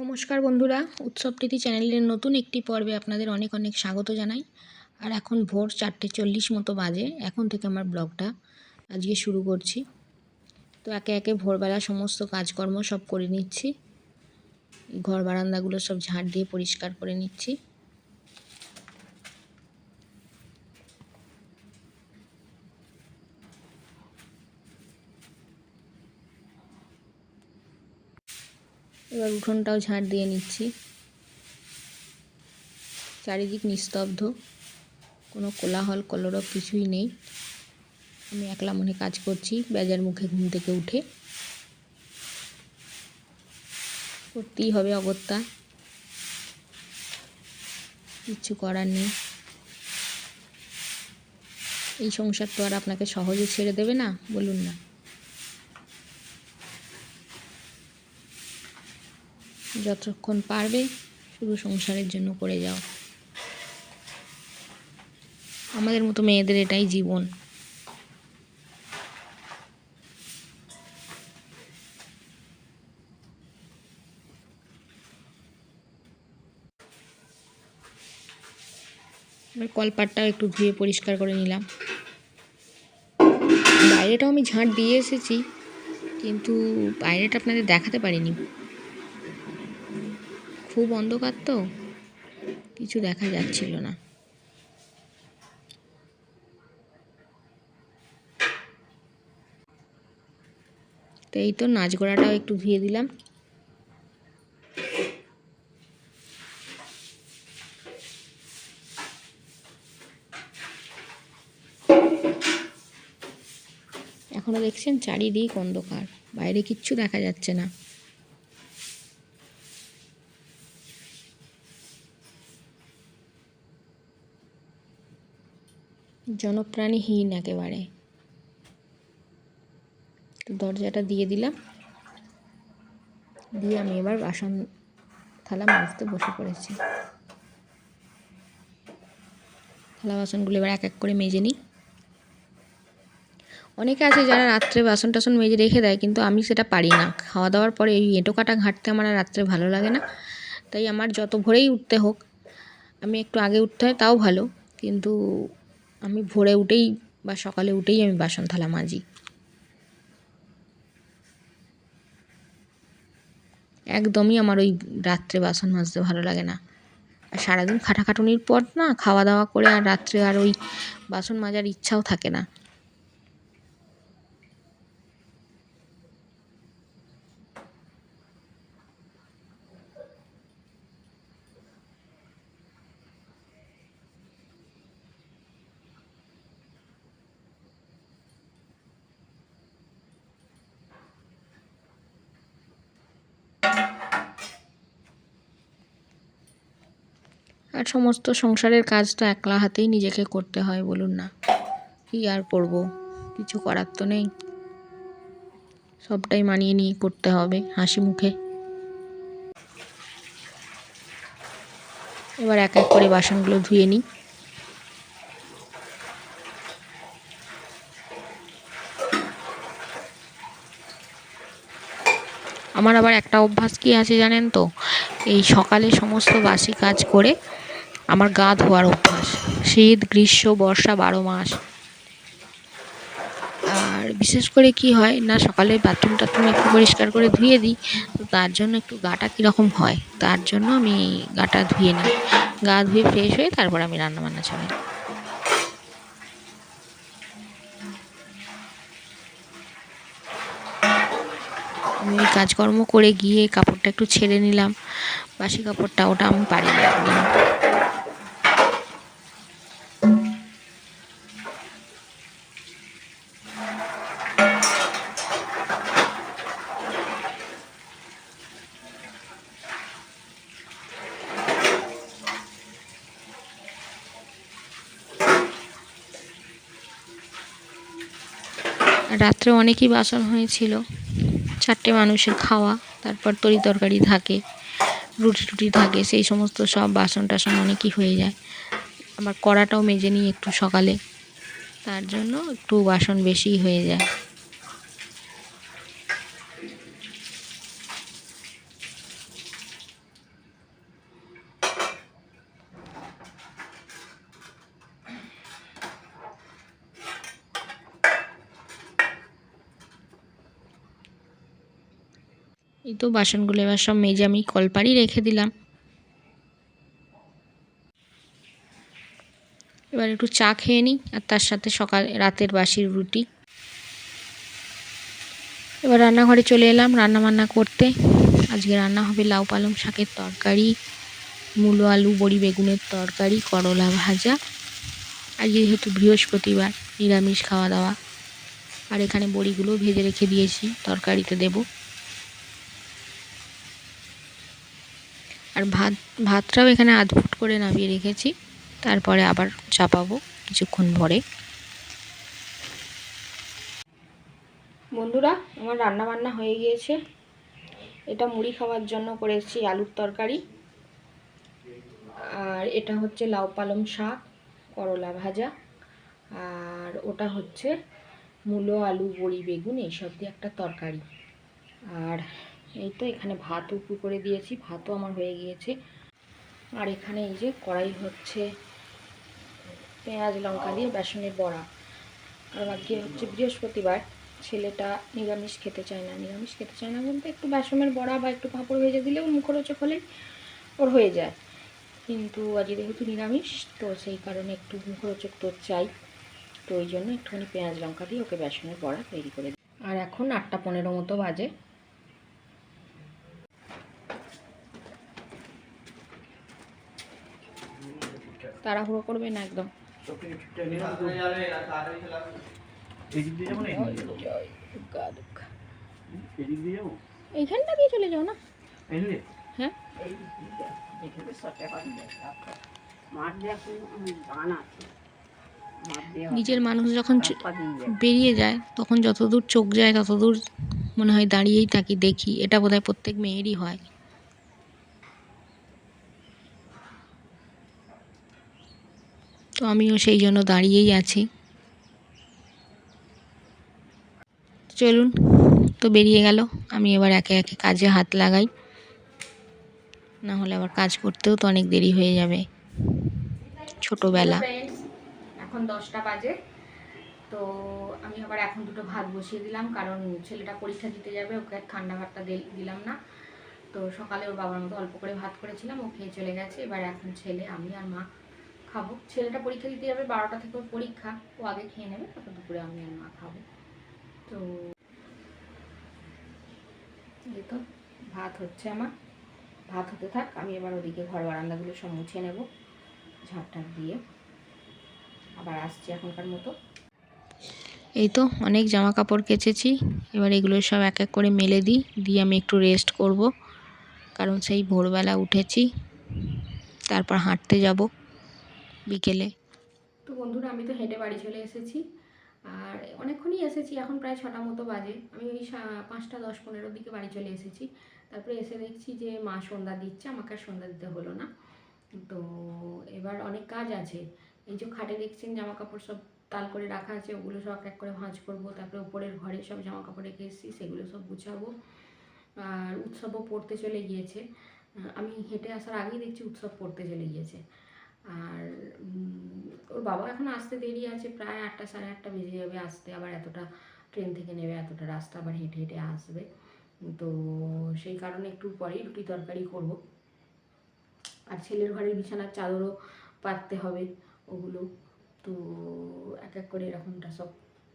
নমস্কার বন্ধুরা, উৎসব প্রীতি চ্যানেলের নতুন একটি পর্বে আপনাদের অনেক অনেক স্বাগত জানাই। আর এখন ভোর চারটে চল্লিশ মতো বাজে, এখন থেকে আমার ব্লগটা আজকে শুরু করছি। তো একে একে ভোরবেলা সমস্ত কাজকর্ম সব করে নিচ্ছি, ঘর বারান্দাগুলো সব ঝাঁট দিয়ে পরিষ্কার করে নিচ্ছি। এবার উঠোনটাও ঝাঁট দিয়ে নিচ্ছি। চারিদিক নিস্তব্ধ, কোনো কোলাহল, কলরব কিছুই নেই। আমি একলা মনে কাজ করছি, বেজার মুখে ঘুম থেকে উঠে। করতেই হবে অগত্যা। কিচ্ছু করার নেই। এই সংসার তো আর আপনাকে সহজে ছেড়ে দেবে না, বলুন না। যতক্ষণ পারবে শুধু সংসারের জন্য করে যাও। আমাদের মতো মেয়েদের এটাই জীবন। এবার কলপাটটাও একটু ধুয়ে পরিষ্কার করে নিলাম। বাইরেটাও আমি ঝাঁট দিয়ে এসেছি, কিন্তু বাইরেটা আপনাদের দেখাতে পারিনি। খুব অন্ধকার তো। কিছু দেখা যাচ্ছিল না। তো এই তো নাচ গোড়াটাও একটু ধুয়ে দিলাম। এখনও দেখছেন চারিদিক অন্ধকার, বাইরে কিচ্ছু দেখা যাচ্ছে না। জনপ্রাণীহীন একেবারে। দরজাটা দিয়ে দিলাম। দিয়ে আমি এবার বাসন থালা মাজতে বসে পড়েছি। থালা বাসনগুলো এবার এক এক করে মেজে নিই। অনেকে আছে যারা রাত্রে বাসন টাসন মেজে রেখে দেয়, কিন্তু আমি সেটা পারি না। খাওয়া দাওয়ার পরে এই এঁটো কাটা ঘাঁটতে আমার রাত্রে ভালো লাগে না। তাই আমার যত ভোরেই উঠতে হোক, আমি একটু আগে উঠতে হয়, তাও ভালো। কিন্তু আমি ভোরে উঠেই বা সকালে উঠেই আমি বাসন থালা মাজি। একদমই আমার ওই রাত্রে বাসন মাজতে ভালো লাগে না। আর সারাদিন খাটাখাটুনির পর না খাওয়া দাওয়া করে আর রাত্রে আর ওই বাসন মাজার ইচ্ছাও থাকে না। আর সমস্ত সংসারের কাজটা একলা হাতেই নিজেকে করতে হয়, বলুন না। কি আর করব? কিছু করার তো নেই। সবটাই মানিয়ে নিয়ে করতে হবে, হাসি মুখে। এবার এক এক করে বাসনগুলো ধুয়ে নিই। আমার আবার একটা অভ্যাস কি আছে জানেন তো? এই সকালে সমস্ত বাসি কাজ করে আমার গা ধোয়ার অভ্যাস। শীত, গ্রীষ্ম, বর্ষা বারো মাস। আর বিশেষ করে কি হয় না, সকালে বাথরুম টাথরুম একটু পরিষ্কার করে ধুয়ে দিই, তো তার জন্য একটু গাটা কীরকম হয়, তার জন্য আমি গাটা ধুয়ে নিই। গা ধুয়ে ফ্রেশ হয়ে তারপর আমি রান্নাবান্না চালাই। কাজকর্ম করে গিয়ে কাপড়টা একটু ছেড়ে নিলাম। বাসি কাপড়টা ওটা আমি পারি না রাত্রে অনেকই বাসন হয়েছিল। চারটে মানুষের খাওয়া, তারপর তরি তরকারি থাকে, রুটি টুটি থাকে, সেই সমস্ত সব বাসন টাসন অনেকই হয়ে যায়। আবার কড়াটাও মেজে নিই একটু সকালে, তার জন্য একটু বাসন বেশি হয়ে যায়। এই তো বাসনগুলো এবার সব মেজে আমি কলপাড়ই রেখে দিলাম। এবার একটু চা খেয়ে নিই, আর তার সাথে সকাল রাতের বাসির রুটি। এবার রান্নাঘরে চলে এলাম রান্না বান্না করতে। আজকে রান্না হবে লাউ, পালং শাকের তরকারি, মূলো, আলু, বড়ি, বেগুনের তরকারি, করলা ভাজা। আর যেহেতু বৃহস্পতিবার, নিরামিষ খাওয়া দাওয়া। আর এখানে বড়িগুলো ভেজে রেখে দিয়েছি, তরকারিতে দেব। আর ভাত, ভাতটাও এখানে আধ ফুট করে নামিয়ে রেখেছি। তারপরে আবার চাপাবো কিছুক্ষণ পরে। বন্ধুরা, আমার রান্না বান্না হয়ে গিয়েছে। এটা মুড়ি খাওয়ার জন্য করেছি আলুর তরকারি। আর এটা হচ্ছে লাউ পালং শাক, করলা ভাজা। আর ওটা হচ্ছে মূলো, আলু, বড়ি, বেগুন, এইসব দিয়ে একটা তরকারি। আর এই তো এখানে ভাত উপুর করে দিয়েছি, ভাতও আমার হয়ে গিয়েছে। আর এখানে এই যে কড়াই হচ্ছে পেঁয়াজ, লঙ্কা দিয়ে বেসনের বড়া। আর আজকে হচ্ছে বৃহস্পতিবার, ছেলেটা নিরামিষ খেতে চায় না। নিরামিষ খেতে চায় না বলতে একটু বেসনের বড়া বা একটু পাঁপড় ভেজে দিলেও মুখরোচক হলেই ওর হয়ে যায়। কিন্তু আজকে যেহেতু নিরামিষ, তো সেই কারণে একটু মুখরোচক তো চাই। তো ওই জন্য একটুখানি পেঁয়াজ, লঙ্কা দিয়ে ওকে বেসনের বড়া তৈরি করে দিই। আর এখন আটটা পনেরো মতো বাজে। তাড়াহুড়ো করবে না একদম। এইখানটা দিয়ে চলে যাও না। হ্যাঁ। নিজের মানুষ যখন। বেরিয়ে যায়, তখন যতদূর চোখ যায়, ততদূর মনে হয় দাঁড়িয়েই থাকি, দেখি। এটা বোধহয় প্রত্যেক মেয়েরই হয়। তো আমিও সেই জন্য দাঁড়িয়েই আছি। চলুন, তো বেরিয়ে গেল। আমি এবার একে একে কাজে হাত লাগাই। না হলে আবার কাজ করতেও তো অনেক দেরি হয়ে যাবে। ছোটোবেলা। এখন দশটা বাজে। তো আমি আবার এখন দুটো ভাত বসিয়ে দিলাম, কারণ ছেলেটা পরীক্ষা দিতে যাবে, ওকে আর ঠান্ডা ভাতটা দিলাম না। তো সকালে ওর বাবার মতো অল্প করে ভাত করেছিলাম, ও খেয়ে চলে গেছে। এবার এখন ছেলে, আমি আর মা খাব। ছেলেটা পরীক্ষা দিতে যাবে, বারোটা থেকে পরীক্ষা। ও আগে খেয়ে নেবে, তারপর দুপুরে আমি আর মা খাব। তো এই তো, ভাত হচ্ছে আমার। ভাত হতে থাক, আমি এবার ওদিকে ঘর বারান্দাগুলো সব মুছে নেব ঝাঁটটার দিয়ে। আবার আসছি এখনকার মতো। এই তো, অনেক জামা কাপড় কেচেছি। এবার এগুলো সব এক এক করে মেলে দিই, দিয়ে আমি একটু রেস্ট করব। কারণ সেই ভোরবেলা উঠেছি, তারপর হাঁটতে যাব। বিকেলে। তো বন্ধুরা, আমি তো হেঁটে বাড়ি চলে এসেছি। আর অনেকক্ষণই এসেছি, এখন প্রায় ছটা মতো বাজে। আমি ওই পাঁচটা দশ পনেরোর দিকে বাড়ি চলে এসেছি। তারপরে এসে দেখছি যে মা সন্ধ্যা দিচ্ছে, আমাকে আর সন্ধ্যা দিতে হলো না। তো এবার অনেক কাজ আছে। এই যে খাটে দেখছেন জামা কাপড় সব তাল করে রাখা আছে, ওগুলো সব এক করে ভাঁজ করব। তারপরে উপরের ঘরে সব জামা কাপড় রেখে এসেছি, সেগুলো সব গুছাবো। আর উৎসবও পড়তে চলে গিয়েছে। আমি হেঁটে আসার আগেই দেখছি উৎসব পড়তে চলে গিয়েছে। আর ওর বাবা এখন আসতে দেরি আছে, প্রায় আটটা সাড়ে আটটা বেজে যাবে আসতে, আবার এতটা ট্রেন থেকে নেবে, এতটা রাস্তা আবার হেঁটে হেঁটে আসবে। তো সেই কারণে একটু পরেই রুটি তরকারি করব। আর ছেলের ঘরের বিছানার চাদরও পাততে হবে ওগুলো। তো এক এক করে এরকমটা সব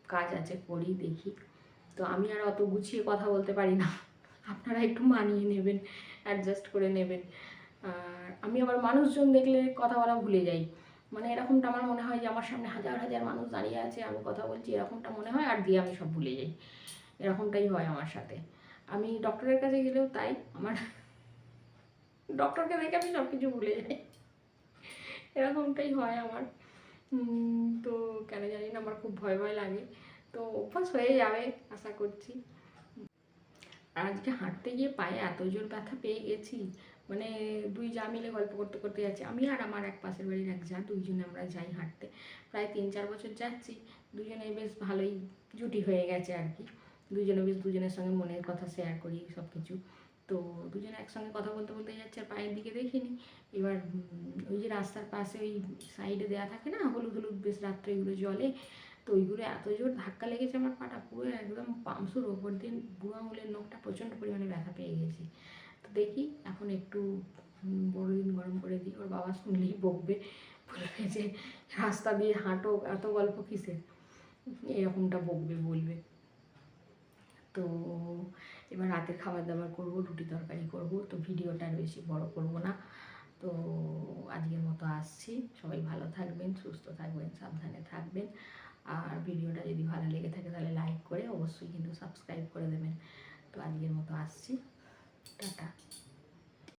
কাজ আছে, করি, দেখি। তো আমি আর অত গুছিয়ে কথা বলতে পারি না। আপনারা একটু মানিয়ে নেবেন অ্যাডজাস্ট করে নেবেন। আর আমি আবার মানুষজন দেখলে কথা বলা ভুলে যাই। মানে এরকমটা আমার মনে হয় যে আমার সামনে হাজার হাজার মানুষ দাঁড়িয়ে আছে, আমি কথা বলছি, এরকমটা মনে হয়, আর দিয়ে আমি সব ভুলে যাই। এরকমটাই হয় আমার সাথে। আমি ডক্টরের কাছে গেলেও তাই, আমার ডক্টরকে দেখে আমি সব কিছু ভুলে যাই। এরকমটাই হয় আমার। তো কেন জানি না, আমার খুব ভয় ভয় লাগে। তো অভ্যাস হয়ে যাবে, আশা করছি। আর আজকে হাঁটতে গিয়ে পায়ে এত জোর ব্যথা পেয়ে গেছি। মানে দুই যা মিলে গল্প করতে করতে যাচ্ছি। আমি আর আমার এক পাশের বাড়ির এক যা, দুইজনে আমরা যাই হাঁটতে। প্রায় তিন চার বছর যাচ্ছি। দুজনে বেশ ভালোই জুটি হয়ে গেছে আর কি। দুজনে বেশ দুজনের সঙ্গে মনের কথা শেয়ার করি সব কিছু তো দুজনে একসঙ্গে কথা বলতে বলতে যাচ্ছে আর পায়ের দিকে দেখিনি। এবার ওই যে রাস্তার পাশে ওই সাইডে দেওয়া থাকে না, হলুদ হলুদ বেশ রাত্রে এগুলো জলে তো ওইগুলো এত জোর ধাক্কা লেগেছে আমার পাটা, পুরো একদম পামসুর ওপর দিন বুড়ো আঙুলের নখটা প্রচণ্ড পরিমাণে ব্যথা পেয়ে গেছি। তো দেখি এখন একটু বড়দিন গরম করে দিই, ওর বাবা শুনলেই বকবে, বলবে যে রাস্তা দিয়ে হাঁটো, এত গল্প কিসের? এরকমটা বকবে, বলবে। তো এবার রাতের খাবার দাবার করব, রুটি তরকারি করব, তো ভিডিওটা আর বেশি বড় করব না। তো আজকের মতো আসছি, সবাই ভালো থাকবেন, সুস্থ থাকবেন, সাবধানে থাকবেন। আর ভিডিওটা যদি ভালো লেগে থাকে তাহলে লাইক করে অবশ্যই কিন্তু সাবস্ক্রাইব করে দেবেন। তো আজকের মতো আসছি। টাটা।